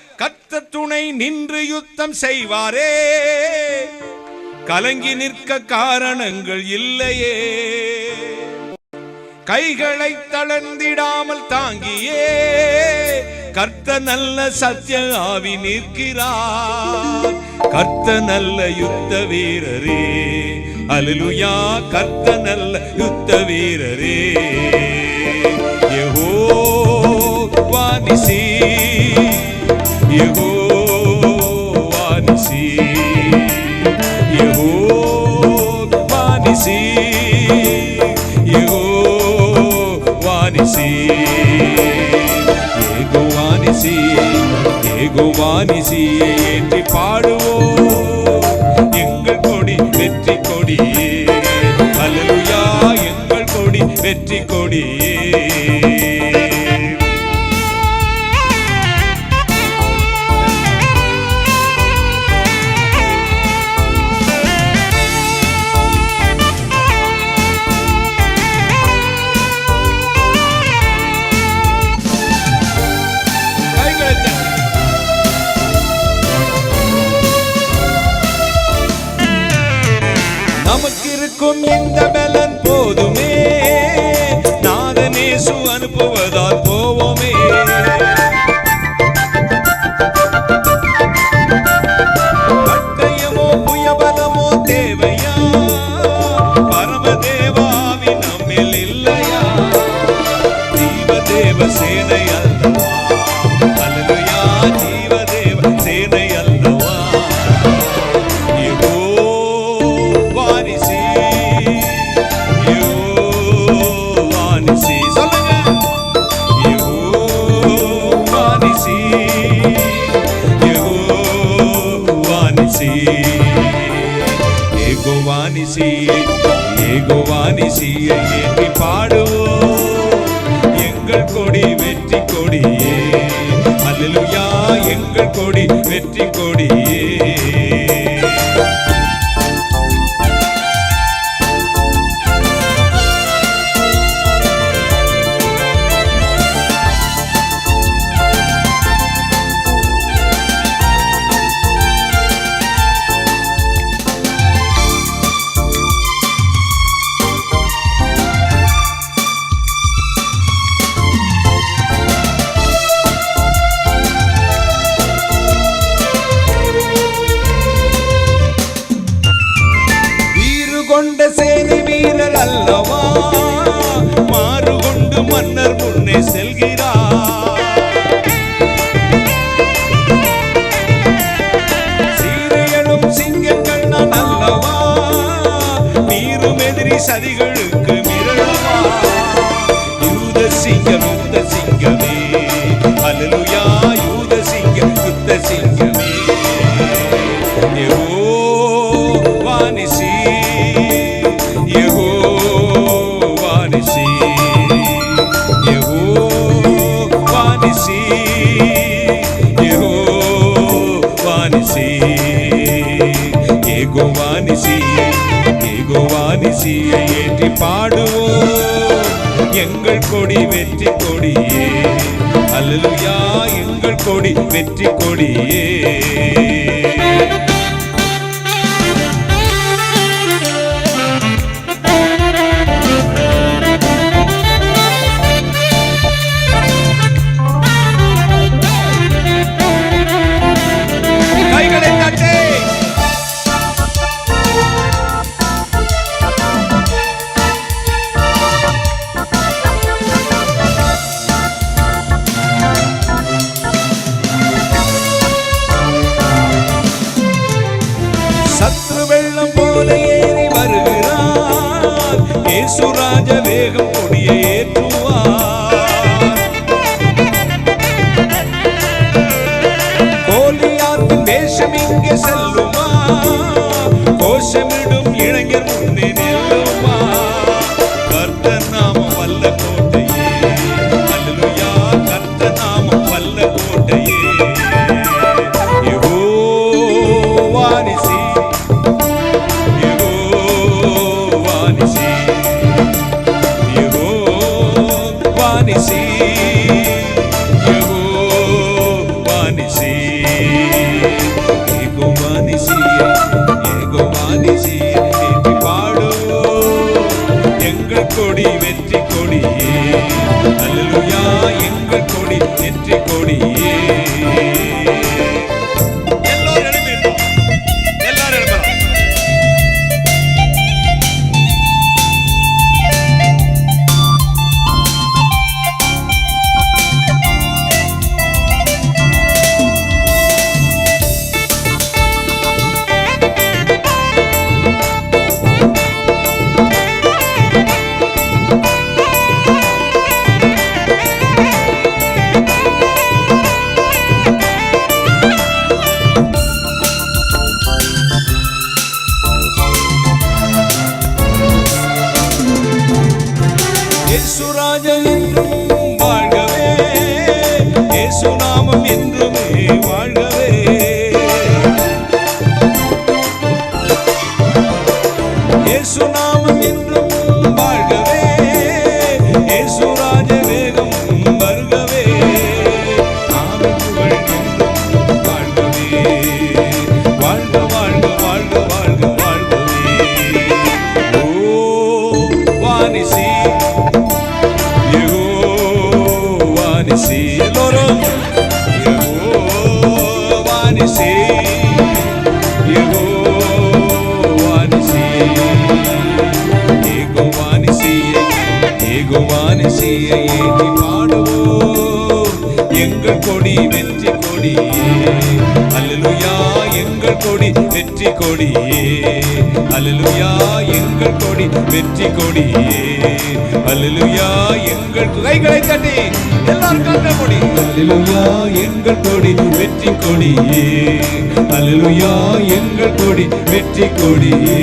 கத்த துணை நின்று யுத்தம் செய்வாரே. கலங்கி நிற்க காரணங்கள் இல்லையே. கைகளை தளர்ந்திடாமல் தாங்கியே. கர்த்த நல்ல சத்திய ஆவி நிற்கிறார். கர்த்த நல்ல யுத்த வீரரே. அலுலுயா கர்த்த நல்ல யுத்த வீரரே. யெகோ வானிசி யெகோ வானிசி யெகோ வானிசி யெகோ வானிசி ஏகோ வானிசி ஏகோ வானிசி ஏற்றி பாடுவோம் எங்கள் கொடி வெற்றி கொடியே அல்லேலூயா எங்கள் கொடி வெற்றி கொடியே நமக்கு இருக்கும் இந்த பலன் போதுமே. வாரிசி ஏகோ வானிசி ஏகோ வானிசியை ஏற்றி பாடுவோம். எங்கள் கொடி வெற்றி கொடியே. அல்லேலூயா எங்கள் கொடி வெற்றி கொடியே. மன்னர் முன்னே செல்கிறார். சீரியலும் சிங்கங்கள் நான் அல்லவா நீரும் எதிரி சதிகளுக்கு மிரளுவா? யூத சிங்கம் யுத்த சிங்கமே. அலலுயா யூத சிங்கம் யுத்த சிங்கமே. யெகோ வானிசி. வானிசியை ஏற்றி பாடுவோம். எங்கள் கொடி வெற்றி கொடியே. அல்லலுயா எங்கள் கொடி வெற்றி கொடியே. ஏசுராஜ வேகம் கொடியே. கொடி வாழ்கவே இயேசு நாமம் என்றும் வாழ்கவே. இயேசுராஜ வேகம் வருகவே. ஆமென் புகழ் என்றும் வாழ்கவே. வாழ்க வாழ்க வாழ்க வாழ்க வாழ்கவே. ஓ வானிசி யெகோவா நிசி நிசியை ஏற்றி பாடுவோம். எங்கள் கொடி வெற்றி கொடியே. அல்லலுயா எங்கள் கொடி வெற்றி கொடியே. அல்லலுயா எங்கள் கொடி வெற்றி கொடியே. அல்லலுயா எங்கள் கைகளை தட்டி எல்லாரும் கண்ட கொடி. அல்லேலூயா எங்கள் கொடி வெற்றி கொடியே. அல்லேலூயா எங்கள் கொடி வெற்றி கொடியே.